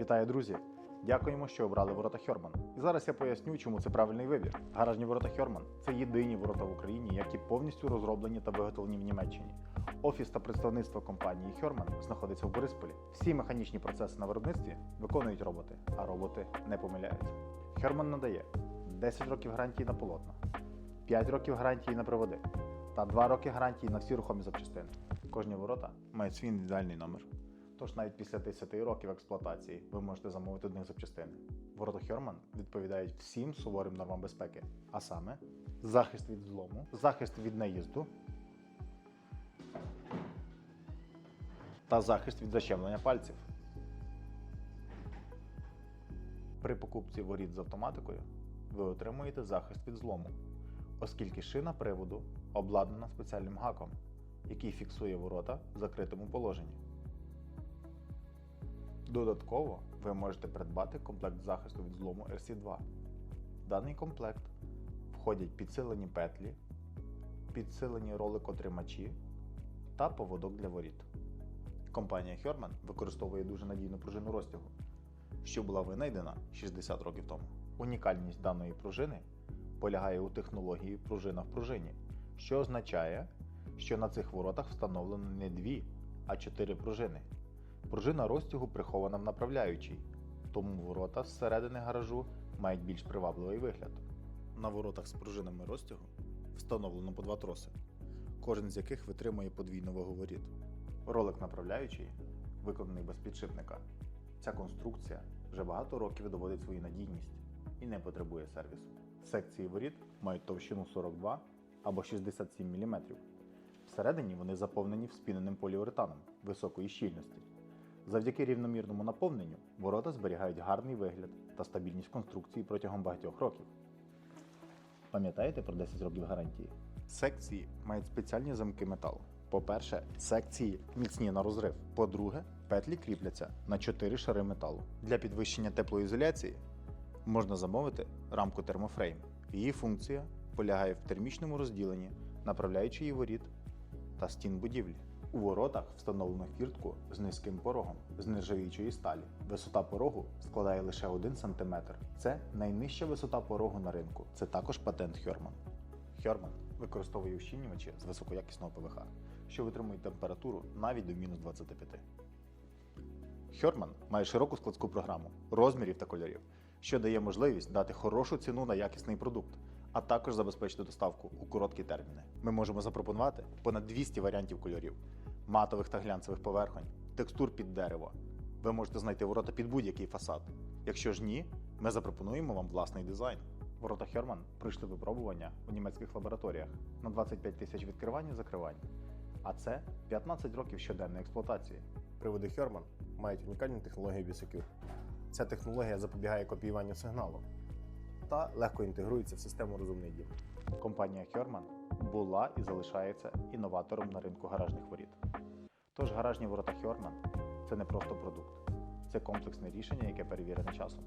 Вітаю, друзі! Дякуємо, що обрали ворота Хьорман. І зараз я поясню, чому це правильний вибір. Гаражні ворота Хьорман це єдині ворота в Україні, які повністю розроблені та виготовлені в Німеччині. Офіс та представництво компанії Хьорман знаходиться в Борисполі. Всі механічні процеси на виробництві виконують роботи, а роботи не помиляються. Хьорман надає 10 років гарантії на полотна, 5 років гарантії на приводи та 2 роки гарантії на всі рухомі запчастини. Кожні ворота мають свій індивідуальний номер. Тож навіть після 10 років експлуатації ви можете замовити одних запчастини. Ворота Хьорман відповідають всім суворим нормам безпеки, а саме захист від злому, захист від наїзду та захист від защемлення пальців. При покупці воріт з автоматикою ви отримуєте захист від злому, оскільки шина приводу обладнана спеціальним гаком, який фіксує ворота в закритому положенні. Додатково ви можете придбати комплект захисту від злому RC2. В даний комплект входять підсилені петлі, підсилені роликотримачі та поводок для воріт. Компанія Хьорман використовує дуже надійну пружину розтягу, що була винайдена 60 років тому. Унікальність даної пружини полягає у технології пружина в пружині, що означає, що на цих воротах встановлено не дві, а чотири пружини. Пружина розтягу прихована в направляючій, тому ворота зсередини гаражу мають більш привабливий вигляд. На воротах з пружинами розтягу встановлено по два троси, кожен з яких витримує подвійну вагу воріт. Ролик направляючий виконаний без підшипника. Ця конструкція вже багато років доводить свою надійність і не потребує сервісу. Секції воріт мають товщину 42 або 67 мм. Всередині вони заповнені вспіненим поліуретаном високої щільності. Завдяки рівномірному наповненню ворота зберігають гарний вигляд та стабільність конструкції протягом багатьох років. Пам'ятаєте про 10 років гарантії? Секції мають спеціальні замки металу. По-перше, секції міцні на розрив. По-друге, петлі кріпляться на 4 шари металу. Для підвищення теплоізоляції можна замовити рамку термофрейм. Її функція полягає в термічному розділенні направляючої воріт та стін будівлі. У воротах встановлено фіртку з низьким порогом з нержавіючої сталі. Висота порогу складає лише 1 см. Це найнижча висота порогу на ринку. Це також патент Хьорман. Хьорман використовує ущільнювачі з високоякісного ПВХ, що витримують температуру навіть до мінус 25. Хьорман має широку складську програму розмірів та кольорів, що дає можливість дати хорошу ціну на якісний продукт, а також забезпечити доставку у короткі терміни. Ми можемо запропонувати понад 200 варіантів кольорів, матових та глянцевих поверхонь, текстур під дерево. Ви можете знайти ворота під будь-який фасад. Якщо ж ні, ми запропонуємо вам власний дизайн. Ворота Хьорман пройшли випробування у німецьких лабораторіях на 25 тисяч відкривань і закривань. А це 15 років щоденної експлуатації. Приводи Хьорман мають унікальну технологію B-Secure. Ця технологія запобігає копіюванню сигналу та легко інтегрується в систему розумний дім. Компанія Хьорман була і залишається інноватором на ринку гаражних воріт. Тож гаражні ворота Хьорман це не просто продукт, це комплексне рішення, яке перевірене часом.